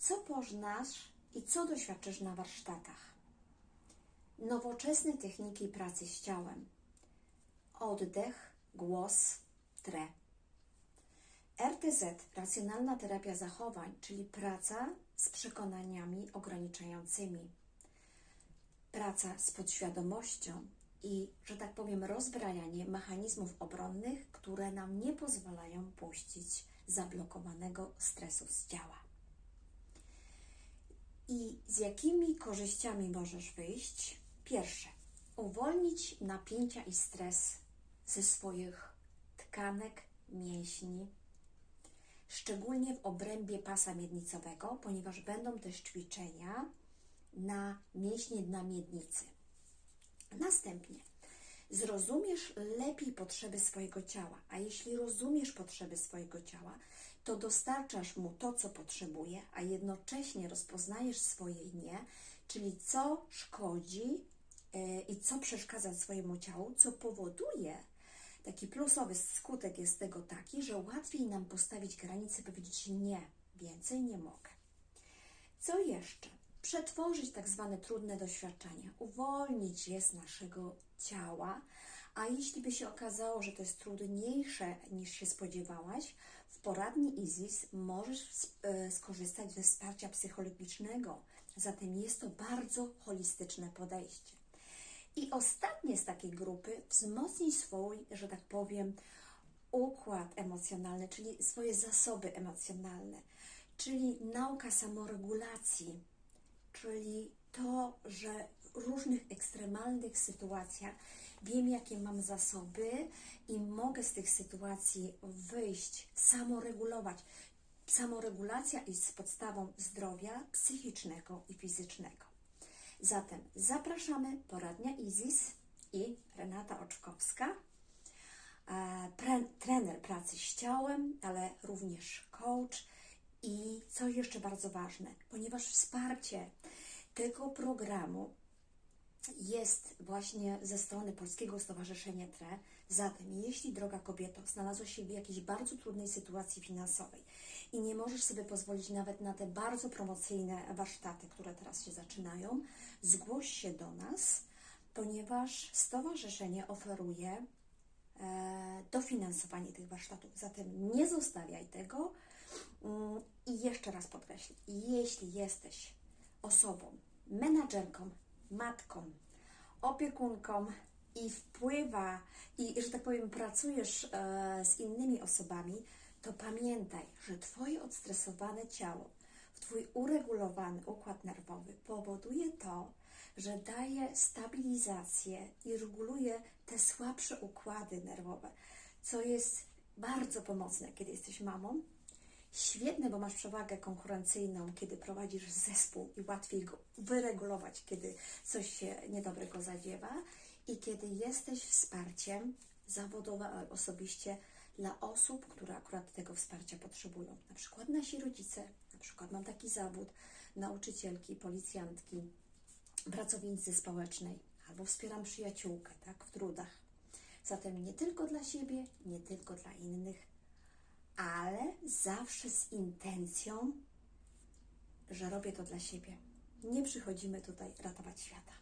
co poznasz i co doświadczysz na warsztatach. Nowoczesne techniki pracy z ciałem. Oddech, głos, tre. RTZ, racjonalna terapia zachowań, czyli praca z przekonaniami ograniczającymi. Praca z podświadomością i, że tak powiem, rozbrajanie mechanizmów obronnych, które nam nie pozwalają puścić zablokowanego stresu z ciała. I z jakimi korzyściami możesz wyjść? Pierwsze, uwolnić napięcia i stres ze swoich tkanek, mięśni, szczególnie w obrębie pasa miednicowego, ponieważ będą też ćwiczenia na mięśnie dna miednicy. Następnie zrozumiesz lepiej potrzeby swojego ciała, a jeśli rozumiesz potrzeby swojego ciała, to dostarczasz mu to, co potrzebuje, a jednocześnie rozpoznajesz swoje nie, czyli co szkodzi e, i co przeszkadza swojemu ciału, co powoduje, taki plusowy skutek jest tego taki, że łatwiej nam postawić granice, powiedzieć nie, więcej nie mogę. Co jeszcze? Przetworzyć tak zwane trudne doświadczenia, uwolnić je z naszego ciała, a jeśli by się okazało, że to jest trudniejsze niż się spodziewałaś, w poradni ISIS możesz e, skorzystać ze wsparcia psychologicznego. Zatem jest to bardzo holistyczne podejście. I ostatnie z takiej grupy, wzmocnij swój, że tak powiem, układ emocjonalny, czyli swoje zasoby emocjonalne, czyli nauka samoregulacji, czyli to, że w różnych ekstremalnych sytuacjach wiem, jakie mam zasoby i mogę z tych sytuacji wyjść, samoregulować. Samoregulacja jest podstawą zdrowia psychicznego i fizycznego. Zatem zapraszamy poradnia IZIS i Renata Oczkowska, e, trener pracy z ciałem, ale również coach i co jeszcze bardzo ważne, ponieważ wsparcie tego programu jest właśnie ze strony Polskiego Stowarzyszenia TRE. Zatem, jeśli droga kobieto, znalazłaś się w jakiejś bardzo trudnej sytuacji finansowej i nie możesz sobie pozwolić nawet na te bardzo promocyjne warsztaty, które teraz się zaczynają, zgłoś się do nas, ponieważ stowarzyszenie oferuje e, dofinansowanie tych warsztatów. Zatem nie zostawiaj tego. I jeszcze raz podkreślę, jeśli jesteś osobą, menadżerką, matką, opiekunką i wpływa, i że tak powiem, pracujesz e, z innymi osobami, to pamiętaj, że Twoje odstresowane ciało, Twój uregulowany układ nerwowy powoduje to, że daje stabilizację i reguluje te słabsze układy nerwowe, co jest bardzo pomocne, kiedy jesteś mamą, Świetne, bo masz przewagę konkurencyjną, kiedy prowadzisz zespół i łatwiej go wyregulować, kiedy coś się niedobrego zadziewa i kiedy jesteś wsparciem zawodowe, ale osobiście dla osób, które akurat tego wsparcia potrzebują. Na przykład nasi rodzice, na przykład mam taki zawód, nauczycielki, policjantki, pracownicy społecznej, albo wspieram przyjaciółkę, tak, w trudach. Zatem nie tylko dla siebie, nie tylko dla innych, ale zawsze z intencją, że robię to dla siebie. Nie przychodzimy tutaj ratować świata.